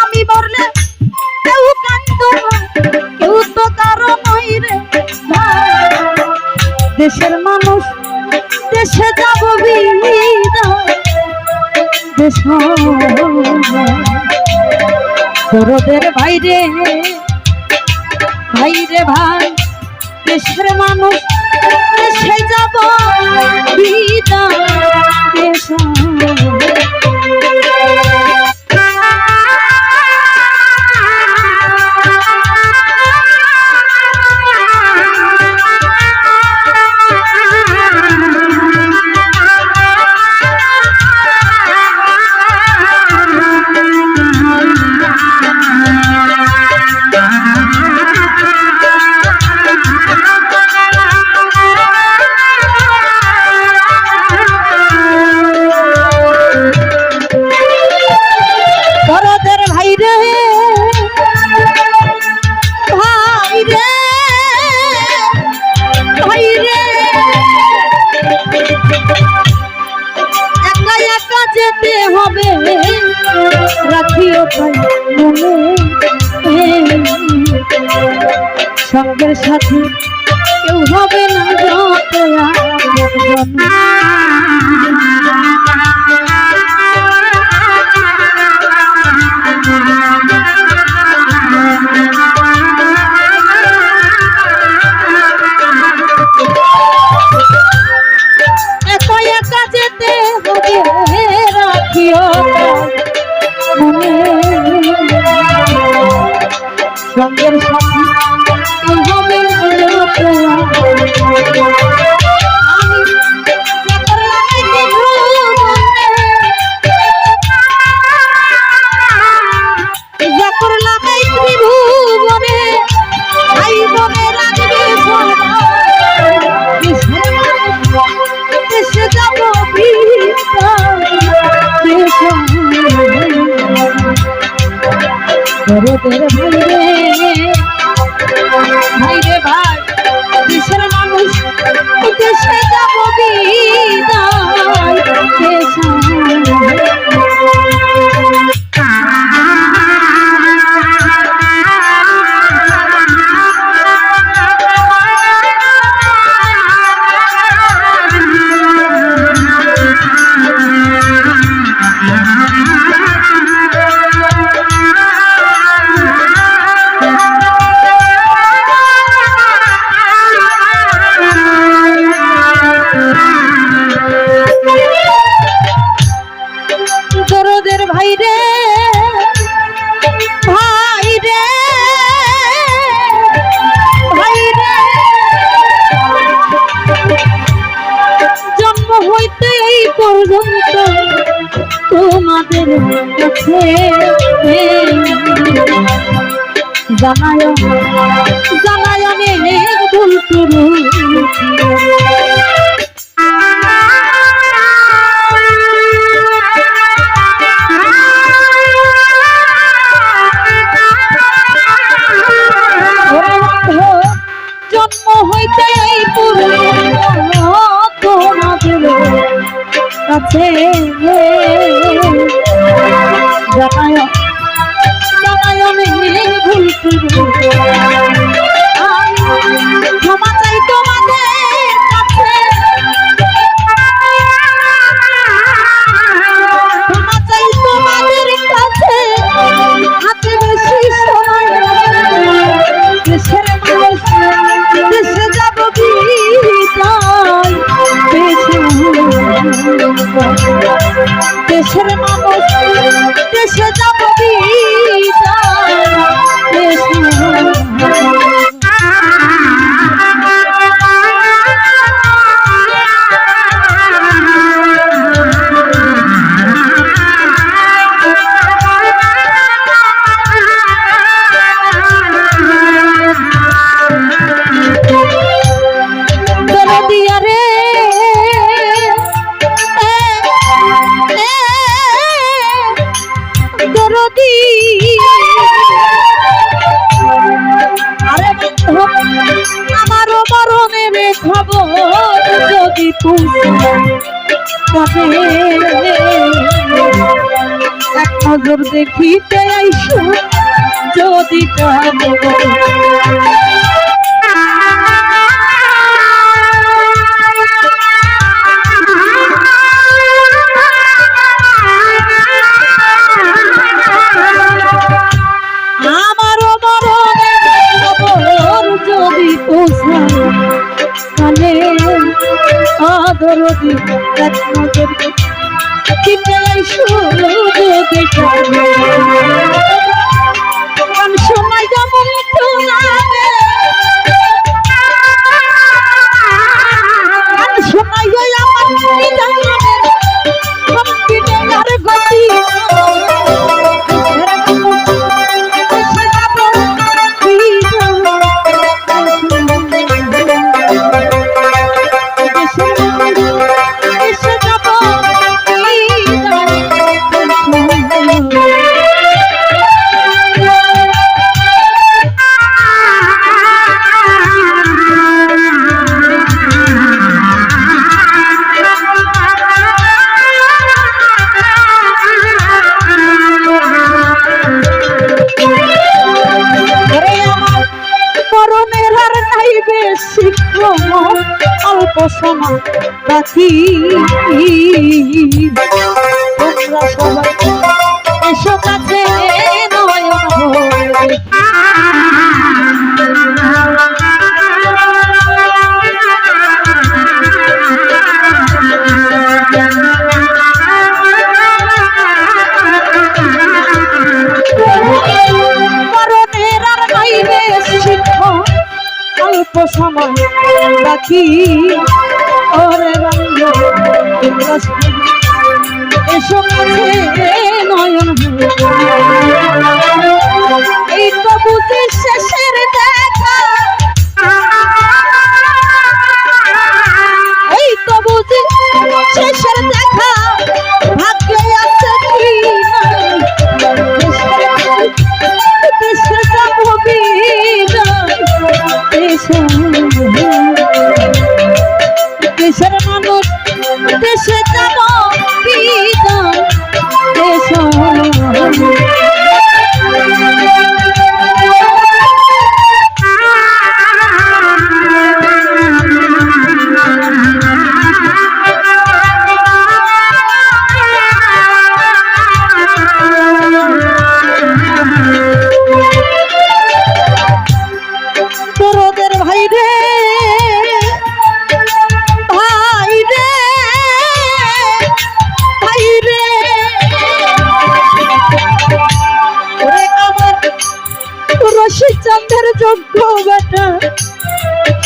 আমি মরলে কেউ কান্দো কেউ তো কারও নই রে। দেশের মানুষ, দেশে যাব দেশ দরদের বাইরে ভাই, দেশের মানুষ, দেশে যাব বিদায় দেশ সঙ্গের সাথে কেউ হবে না দরদের পর্যন্ত তোমাদের কাছে জানায় জানায় অনেক ভুল জন্ম দেশের মানুষ দেশে যাব দরদি আরে বন্ধু আমারও মরণের খবর যদি এক নজর দেখিতে আইসু যদি কামো দিব এক নজর দিতে আইসু যদি কামো সময় যেমন তোমারে অল্প সময় তোমরা সবাই এসো কাছে। বাকি ওরে রঙ্গ এসো কাছে নয়ন। এই তো বুঝি শেষের দেখা। এই তো বুঝি শেষের দেখা। ভাগ্যে আছে কি নাই? দেশে যাব বিদায়। দেশে দেশে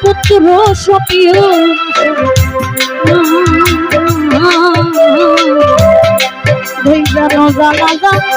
পুত্র সপিও জানা জালালের